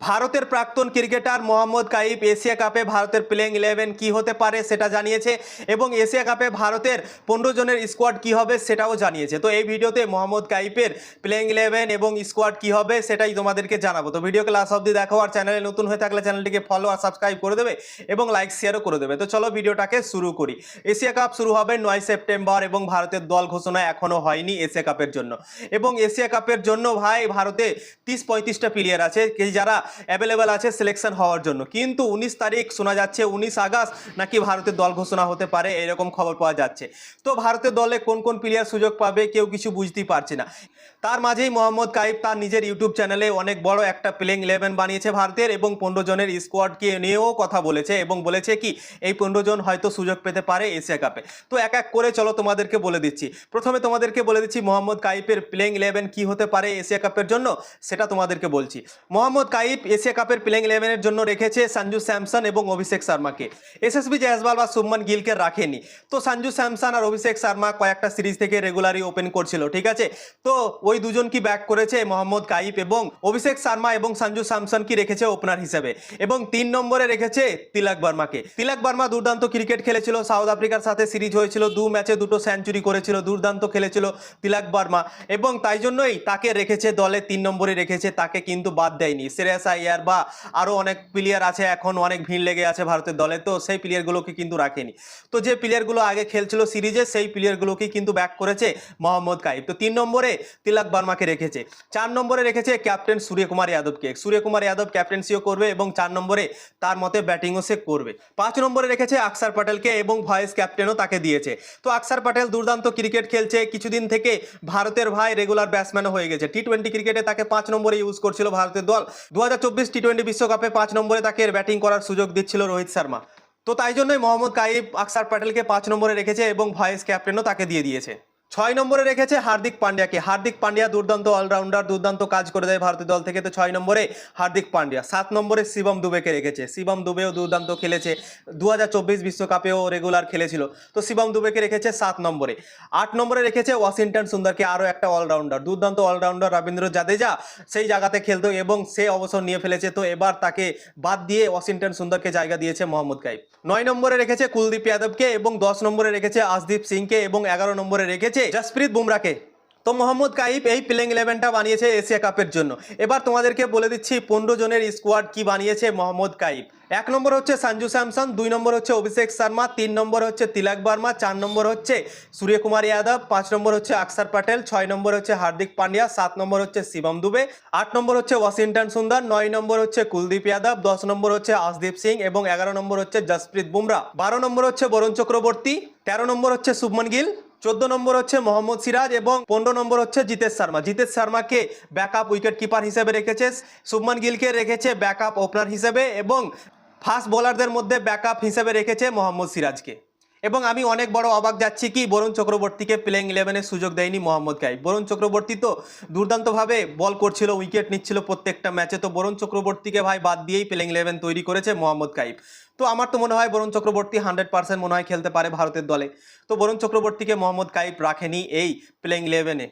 ভারতের প্রাক্তন cricketer Mohammad Kaif Asia কাপে ভারতের প্লেইং ইলেভেন কি হতে পারে সেটা জানিয়েছে এবং এশিয়া কাপে ভারতের পনেরো জনের স্কোয়াড কি হবে সেটাও জানিয়েছে। তো এই ভিডিওতে মোহাম্মদ কাইফের প্লেইং ইলেভেন এবং স্কোয়াড কি হবে সেটাই তোমাদেরকে জানাব। তো ভিডিও ক্লাস অব্দি দেখো আর চ্যানেলে নতুন হয়ে থাকলে চ্যানেলটিকে ফলো আর সাবস্ক্রাইব করে দেবে এবং লাইক শেয়ারও করে দেবে। তো চলো ভিডিওটাকে শুরু করি। এশিয়া কাপ শুরু হবে নয় সেপ্টেম্বর এবং ভারতের দল ঘোষণা এখনও হয়নি এশিয়া কাপের জন্য। এবং এশিয়া কাপের জন্য ভাই ভারতে তিরিশ পঁয়ত্রিশটা প্লেয়ার আছে। যারা অ্যাভেলেবেল আছে সিলেকশন হওয়ার জন্য। কিন্তু উনিশ তারিখ শোনা যাচ্ছে উনিশ আগস্ট নাকি ভারতের দল ঘোষণা হতে পারে, এরকম খবর পাওয়া যাচ্ছে। তো ভারতের দলে কোন কোন প্লেয়ার সুযোগ পাবে কেউ কিছু বুঝতেই পারছে না। তার মাঝেই মোহাম্মদ কাইফ তার নিজের ইউটিউব চ্যানেলে অনেক বড় একটা প্লেইং ইলেভেন বানিয়েছে ভারতের এবং পনেরো জনের স্কোয়াডকে নিয়েও কথা বলেছে এবং বলেছে কি, এই পনেরো জন হয়তো সুযোগ পেতে পারে এশিয়া কাপে তো এক এক করে চলো তোমাদেরকে বলে দিচ্ছি। প্রথমে তোমাদেরকে বলে দিচ্ছি মোহাম্মদ কাইফের প্লেইং ইলেভেন কি হতে পারে এশিয়া কাপের জন্য, সেটা তোমাদেরকে বলছি। মোহাম্মদ কাইফ এশিয়া কাপের প্লেইং ইলেভেনের জন্য রেখেছে সঞ্জু স্যামসন এবং অভিষেক শর্মাকে। এসএসবি জয়সওয়াল বা শুভমান গিলকে রাখেনি। তো সঞ্জু স্যামসন আর অভিষেক শর্মা কয়েকটা সিরিজ থেকে রেগুলারই ওপেন করছিল, ঠিক আছে? তো ওই দুজন কি ব্যাক করেছে মোহাম্মদ কাইফ এবং অভিষেক শর্মা এবং সঞ্জু স্যামসন কি রেখেছে ওপেনার হিসেবে? এবং তিন নম্বরে রেখেছে তিলক বর্মাকে। তিলক বর্মা দুর্দান্ত ক্রিকেট খেলেছিল সাউথ আফ্রিকার সাথে সিরিজ হয়েছিল, দু ম্যাচে দুটো সেঞ্চুরি করেছিল, দুর্দান্ত খেলেছিল তিলক বর্মা। এবং তাই জন্যই তাকে রেখেছে দলে তিন নম্বরে রেখেছে, তাকে কিন্তু বাদ দেয়নি। শ্রেয়াস আইয়ার বা আরও অনেক প্লেয়ার আছে, এখন অনেক ভিড় লেগে আছে ভারতের দলে। তো সেই প্লেয়ারগুলোকে কিন্তু রাখেনি। তো যে প্লেয়ারগুলো আগে খেলছিল সিরিজে সেই প্লেয়ারগুলোকে কিন্তু ব্যাক করেছে মোহাম্মদ কাইফ তো তিন নম্বরে তিলক বর্মাকে রেখেছে। চার নম্বরে রেখেছে ক্যাপ্টেন সূর্যকুমার যাদবকে। সূর্যকুমার যাদব ক্যাপ্টেন্সিও করবে এবং চার নম্বরে তার মতে ব্যাটিংও সে করবে। পাঁচ নম্বরে রেখেছে আকসার প্যাটেলকে এবং ভয়েস ক্যাপ্টেনও তাকে দিয়েছে। তো আকসার প্যাটেল দুর্দান্ত ক্রিকেট খেলছে। কিছুদিন থেকে ভারতের ভাই রেগুলার ব্যাটসম্যানও হয়ে গেছে। টি টোয়েন্টি ক্রিকেটে তাকে পাঁচ নম্বরে ইউজ করছিল ভারতের দল। দু হাজার চব্বিশ টি টোয়েন্টি বিশ্বকাপে পাঁচ নম্বরে তাকে ব্যাটিং করার সুযোগ দিচ্ছিল রোহিত শর্মা। তো তাই জন্যই মোহাম্মদ কাইব আকসার প্যাটেলকে পাঁচ নম্বরে রেখেছে এবং ভয়েস ক্যাপ্টেনও তাকে দিয়ে দিয়েছে। ছয় নম্বরে রেখেছে হার্দিক পান্ডিয়াকে। হার্দিক পান্ডিয়া দুর্দান্ত অলরাউন্ডার দুর্দান্ত কাজ করে দেয় ভারতীয় দল থেকে। তো ছয় নম্বরে হার্দিক পান্ডিয়া, সাত নম্বরে শিবম দুবেকে রেখেছে। শিবম দুবেও দুর্দান্ত খেলেছে। দু বিশ্বকাপেও রেগুলার খেলেছিল। তো শিবম দুবেকে রেখেছে সাত নম্বরে। আট নম্বরে রেখেছে ওয়াশিংটন সুন্দরকে আরও একটা অলরাউন্ডার দুর্দান্ত অলরাউন্ডার রবীন্দ্র জাদেজা সেই জায়গাতে খেলতো এবং সে অবসর নিয়ে ফেলেছে। তো এবার তাকে বাদ দিয়ে ওয়াশিংটন সুন্দরকে জায়গা দিয়েছে মোহাম্মদ কাইফ নয় নম্বরে রেখেছে কুলদীপ যাদবকে এবং দশ নম্বরে রেখেছে আশদীপ সিংকে এবং এগারো নম্বরে রেখেছে জসপ্রীত বুমরাকে তো মোহাম্মদ কাইফ এই প্লেইং ইলেভেনটা বানিয়েছে এশিয়া কাপের জন্য এবার তোমাদেরকে বলে দিচ্ছি পনেরো জনের স্কোয়াড কি বানিয়েছে মোহাম্মদ কাইফ এক নম্বর হচ্ছে সঞ্জু স্যামসন দুই নম্বর হচ্ছে অভিষেক শর্মা তিন নম্বর হচ্ছে তিলক বর্মা চার নম্বর হচ্ছে সূর্যকুমার যাদব পাঁচ নম্বর হচ্ছে আকসার প্যাটেল ছয় নম্বর হচ্ছে হার্দিক পান্ডিয়া সাত নম্বর হচ্ছে শিবম দুবে আট নম্বর হচ্ছে ওয়াশিংটন সুন্দর নয় নম্বর হচ্ছে কুলদীপ যাদব দশ নম্বর হচ্ছে আশদীপ সিং এবং এগারো নম্বর হচ্ছে জসপ্রীত বুমরা বারো নম্বর হচ্ছে বরুণ চক্রবর্তী তেরো নম্বর হচ্ছে শুভমন গিল চোদ্দ নম্বর হচ্ছে মোহাম্মদ সিরাজ এবং পনেরো নম্বর হচ্ছে জিতেশ শর্মা। জিতেশ শর্মাকে ব্যাকআপ উইকেট কিপার হিসেবে রেখেছে, শুভমান গিলকে রেখেছে ব্যাকআপ ওপেনার হিসেবে এবং ফাস্ট বোলারদের মধ্যে ব্যাকআপ হিসেবে রেখেছে মোহাম্মদ সিরাজকে। এবং আমি অনেক বড় অবাক যাচ্ছি কি বরুণ চক্রবর্তীকে প্লেইং ইলেভেনের সুযোগ দেয়নি মোহাম্মদ গাই। বরুণ চক্রবর্তী তো দুর্দান্তভাবে বল করছিল উইকেট নিচ্ছিল প্রত্যেকটা ম্যাচে তো বরুণ চক্রবর্তীকে ভাই বাদ দিয়েই প্লেইং ইলেভেন তৈরি করেছে মোহাম্মদ গাইব তো আমার তো মনে হয় বরুণ চক্রবর্তী হান্ড্রেড পার্সেন্ট মনে হয় খেলতে পারে ভারতের দলে। তো বরুণ চক্রবর্তীকে মোহাম্মদ গাইব রাখেনি এই প্লেইং ইলেভেনে